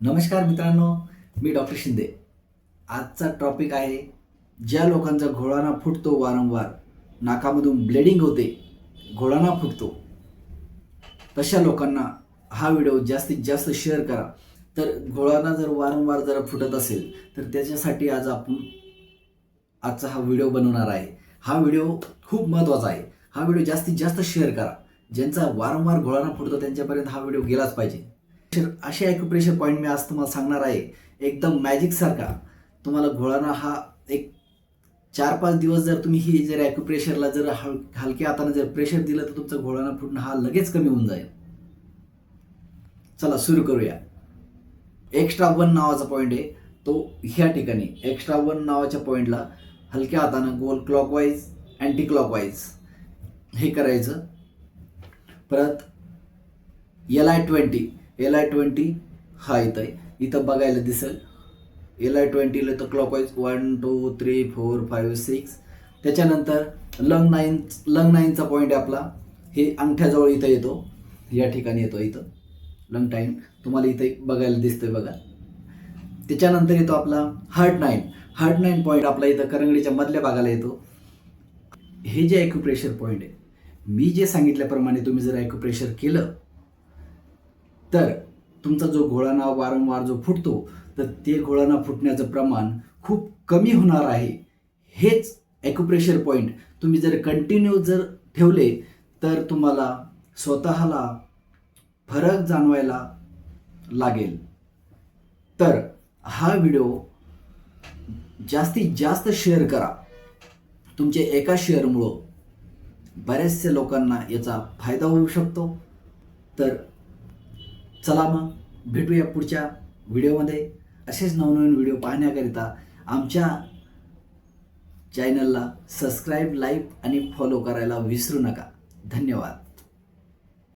नमस्कार मित्रांनो मी डॉक्टर शिंदे. आजचा टॉपिक आहे ज्या लोकांचा घोळाना फुटतो वारंवार नाकामधून ब्लेडिंग होते घोळाना फुटतो. तशा लोकांना हा व्हिडिओ जास्तीत जास्त शेअर करा. तर घोळाना जर वारंवार जर फुटत असेल तर त्याच्यासाठी आज आपण आजचा हा व्हिडिओ बनवणार आहे. हा व्हिडिओ खूप महत्त्वाचा आहे. हा व्हिडिओ जास्तीत जास्त शेअर करा. ज्यांचा वारंवार घोळाना फुटतो त्यांच्यापर्यंत हा व्हिडिओ गेलाच पाहिजे. असे ॲक्युप्रेशर पॉईंट मी आज तुम्हाला सांगणार आहे. एकदम मॅजिक सारखा. तुम्हाला घोळाना हा एक चार पाच दिवस जर तुम्ही ही जर ॲक्युप्रेशरला जर हल हलक्या हाताने जर प्रेशर दिलं तर तुमचा घोळाना फुटणं हा लगेच कमी होऊन जाईल. चला सुरू करूया. एक्स्ट्रा वन नावाचा पॉईंट आहे. तो ह्या ठिकाणी एक्स्ट्रा वन नावाच्या पॉईंटला हलक्या हातानं गोल क्लॉकवाईज अँटी क्लॉकवाईज हे करायचं. परत L I twenty L I twenty हा इथं आहे. इथं बघायला दिसेल. एल आय ट्वेंटीला तर clockwise one two three four five six त्याच्यानंतर लंग नाईन लंग नाईनचा पॉईंट आहे आपला. हे अंगठ्याजवळ इथं येतो. या ठिकाणी येतो इथं. लंग टाईन तुम्हाला इथं बघायला दिसतोय बघा. त्याच्यानंतर येतो आपला heart nine heart nine point आपला इथं करंगडीच्या मधल्या भागाला येतो. हे जे ॲक्युप्रेशर पॉईंट आहे मी जे सांगितल्याप्रमाणे तुम्ही जर ॲक्युप्रेशर केलं तर तुमचा जो घोळाना वारंवार जो फुटतो तर ते घोळाना फुटण्याचं प्रमाण खूप कमी होणार आहे. हेच ॲक्युप्रेशर पॉईंट तुम्ही जर कंटिन्यू जर ठेवले तर तुम्हाला स्वतःला फरक जाणवायला लागेल. तर हा व्हिडिओ जास्तीत जास्त शेअर करा. तुमच्या एका शेअरमुळं बऱ्याचशा लोकांना याचा फायदा होऊ शकतो. तर चला मग भेटूया पुढच्या व्हिडिओमध्ये. असेच नवनवीन व्हिडिओ पाहण्याकरिता आमच्या चॅनलला सबस्क्राईब लाईक आणि फॉलो करायला विसरू नका. धन्यवाद.